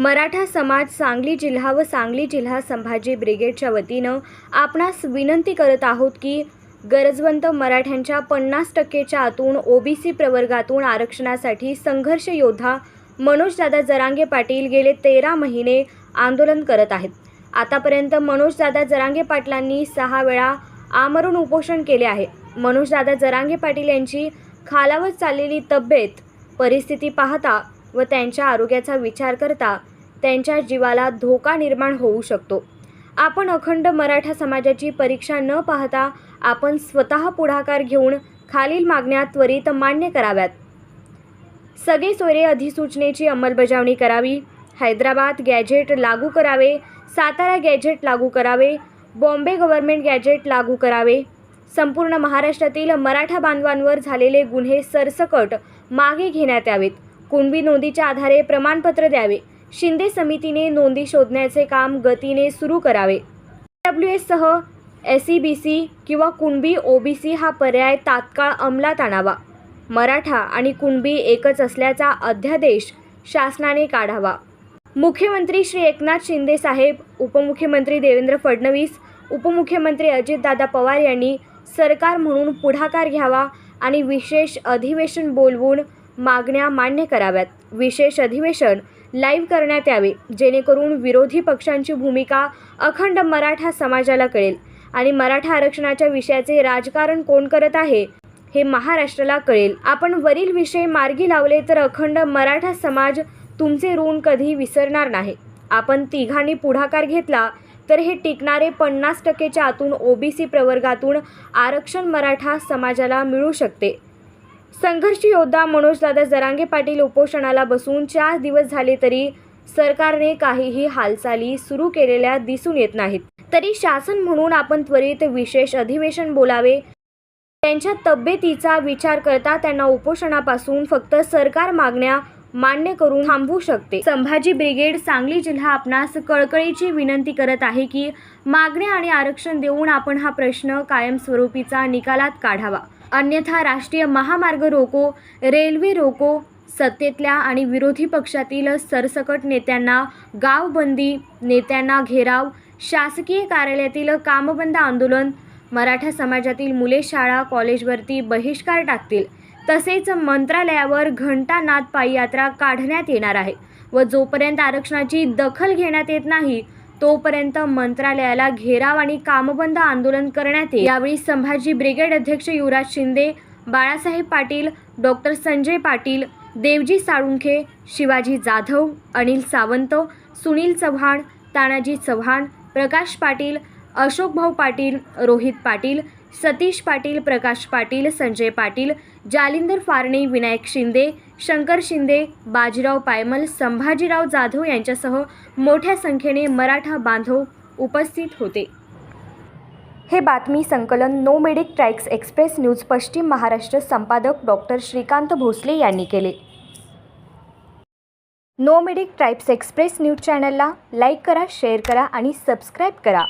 मराठा समाज सांगली जिल्हा व सांगली जिल्हा संभाजी ब्रिगेडच्या वतीनं आपणास विनंती करत आहोत की गरजवंत मराठ्यांच्या पन्नास टक्केच्या आतून ओबीसी प्रवर्गातून आरक्षणासाठी संघर्ष योद्धा मनोजदादा जरांगे पाटील गेले तेरा महिने आंदोलन करत आहेत. आतापर्यंत मनोजदादा जरांगे पाटलांनी सहा वेळा आमरण उपोषण केले आहे. मनोजदादा जरांगे पाटील यांची खालावत चाललेली तब्येत परिस्थिती पाहता व त्यांच्या आरोग्याचा विचार करता त्यांच्या जीवाला धोका निर्माण होऊ शकतो. आपण अखंड मराठा समाजाची परीक्षा न पाहता आपण स्वतः पुढाकार घेऊन खालील मागण्या त्वरित मान्य कराव्यात. सगळे सोयरे अधिसूचनेची अंमलबजावणी करावी. हैदराबाद गॅजेट लागू करावे. सातारा गॅजेट लागू करावे. बॉम्बे गव्हर्नमेंट गॅजेट लागू करावे. संपूर्ण महाराष्ट्रातील मराठा बांधवांवर झालेले गुन्हे सरसकट मागे घेण्यात यावेत. कुणबी नोंदीच्या आधारे प्रमाणपत्र द्यावे. शिंदे समितीने नोंदी शोधण्याचे काम गतीने सुरू करावे. डब्ल्यू एससह एस ई बी सी किंवा कुणबी ओ बी सी हा पर्याय तात्काळ अंमलात आणावा. मराठा आणि कुणबी एकच असल्याचा अध्यादेश शासनाने काढावा. मुख्यमंत्री श्री एकनाथ शिंदे साहेब उपमुख्यमंत्री देवेंद्र फडणवीस उपमुख्यमंत्री अजितदादा पवार यांनी सरकार म्हणून पुढाकार घ्यावा आणि विशेष अधिवेशन बोलवून मागण्या मान्य कराव्यात. विशेष अधिवेशन लाईव्ह करण्यात यावे जेणेकरून विरोधी पक्षांची भूमिका अखंड मराठा समाजाला कळेल. आणि मराठा आरक्षणाच्या विषयाचे राजकारण कोण करत आहे हे महाराष्ट्राला कळेल. आपण वरील विषय मार्गी लावले तर अखंड मराठा समाज तुमचे ऋण कधी विसरणार नाही. आपण तिघांनी पुढाकार घेतला तर हे टिकणारे पन्नास टक्केच्या आतून ओबीसी प्रवर्गातून आरक्षण मराठा समाजाला मिळू शकते. संघर्ष योद्धा मनोजदादा जरांगे पाटील उपोषणाला बसून चार दिवस झाले तरी सरकारने काहीही हालचाली सुरू केलेल्या दिसून येत नाहीत. तरी शासन म्हणून आपण त्वरित विशेष अधिवेशन बोलावे. त्यांच्या तब्येतीचा विचार करता त्यांना उपोषणापासून फक्त सरकार मागण्या मान्य करून थांबवू शकते. संभाजी ब्रिगेड सांगली जिल्हा आपणास कळकळीची विनंती करत आहे की मागण्या आणि आरक्षण देऊन आपण हा प्रश्न कायमस्वरूपीचा निकालात काढावा. अन्यथा राष्ट्रीय महामार्ग रोको रेल्वे रोको सत्तेतल्या आणि विरोधी पक्षातील सरसकट नेत्यांना गावबंदी नेत्यांना घेराव शासकीय कार्यालयातील कामबंद आंदोलन मराठा समाजातील मुले शाळा कॉलेजवरती बहिष्कार टाकतील. तसेच मंत्रालयावर घंटा पाययात्रा यात्रा काढण्यात येणार आहे व जोपर्यंत आरक्षणाची दखल घेण्यात येत नाही तोपर्यंत मंत्रालयाला घेराव आणि कामबंद आंदोलन करण्यात येईल. यावेळी संभाजी ब्रिगेड अध्यक्ष युवराज शिंदे बाळासाहेब पाटील डॉक्टर संजय पाटील देवजी साळुंखे शिवाजी जाधव अनिल सावंत सुनील चव्हाण तानाजी चव्हाण प्रकाश पाटील अशोकभाऊ पाटील रोहित पाटील सतीश पाटील प्रकाश पाटील संजय पाटील जालिंदर फारणे विनायक शिंदे शंकर शिंदे बाजीराव पायमल संभाजीराव जाधव यांच्यासह मोठ्या संख्येने मराठा बांधव उपस्थित होते. हे बातमी संकलन नो मेडिक ट्रॅक्स एक्सप्रेस न्यूज पश्चिम महाराष्ट्र संपादक डॉक्टर श्रीकांत भोसले यांनी केले. नो मेडिक ट्राईब्स एक्सप्रेस न्यूज चॅनलला लाईक करा शेअर करा आणि सबस्क्राईब करा.